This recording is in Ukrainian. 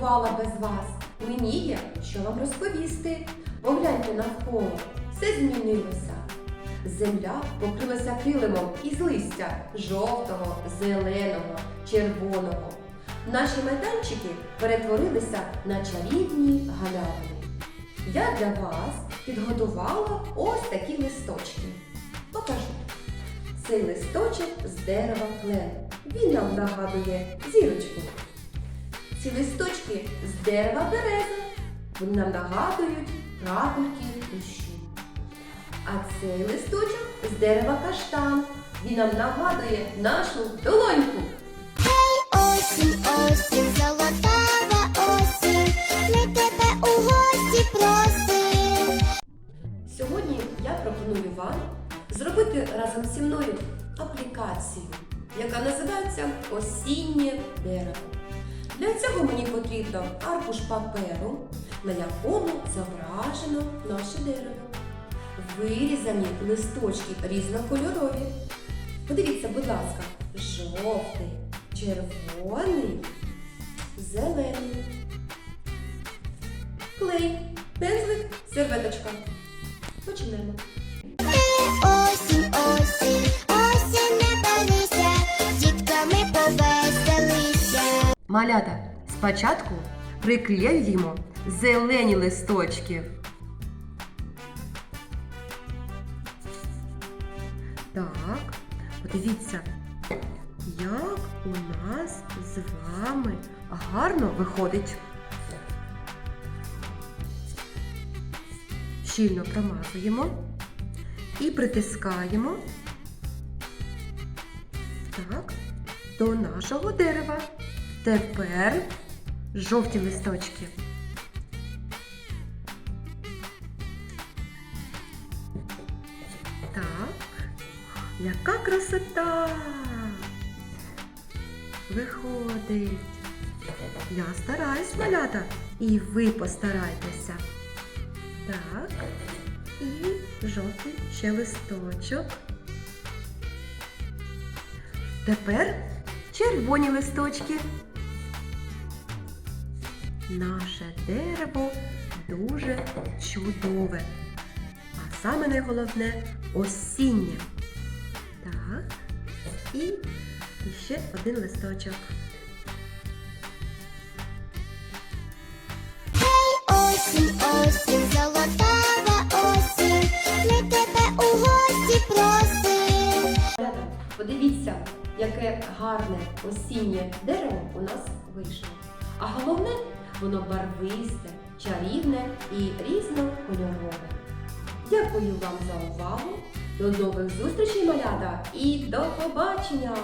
працювала без вас. Мені є що вам розповісти. Погляньте навколо, все змінилося. Земля покрилася килимом із листя жовтого, зеленого, червоного. Наші майданчики перетворилися на чарівні галявини. Я для вас підготувала ось такі листочки. Покажу. Цей листочок з дерева клен. Він нам нагадує зірочку. Ці листочки з дерева береза. Вони нам нагадують крапельки дощу. А цей листочок з дерева каштан. Він нам нагадує нашу долоньку. Осінь, осінь, золотава осінь, ми тебе у гості просим. Сьогодні я пропоную вам зробити разом зі мною аплікацію, яка називається Осіннє дерево. Для цього мені потрібно аркуш паперу, на якому зображено наше дерево. Вирізані листочки різнокольорові. Подивіться, будь ласка, жовтий, червоний, зелений. Клей, пензлик, серветочка. Почнемо. Малята, спочатку приклеюємо зелені листочки. Так, подивіться, як у нас з вами гарно виходить. Щільно промазуємо і притискаємо так, до нашого дерева. Тепер жовті листочки. Так, яка красота! Виходить. Я стараюсь, малята, і ви постарайтеся. Так, і жовтий ще листочок. Тепер червоні листочки. Наше дерево дуже чудове. А саме найголовне осіннє. Так. І ще один листочок. Осінь, осінь, золотава осінь, ми тебе у гості просим. Подивіться, яке гарне осіннє дерево у нас вийшло. А головне, Воно барвисте, чарівне і різнокольорове. Дякую вам за увагу. До нових зустрічей, малята, і до побачення!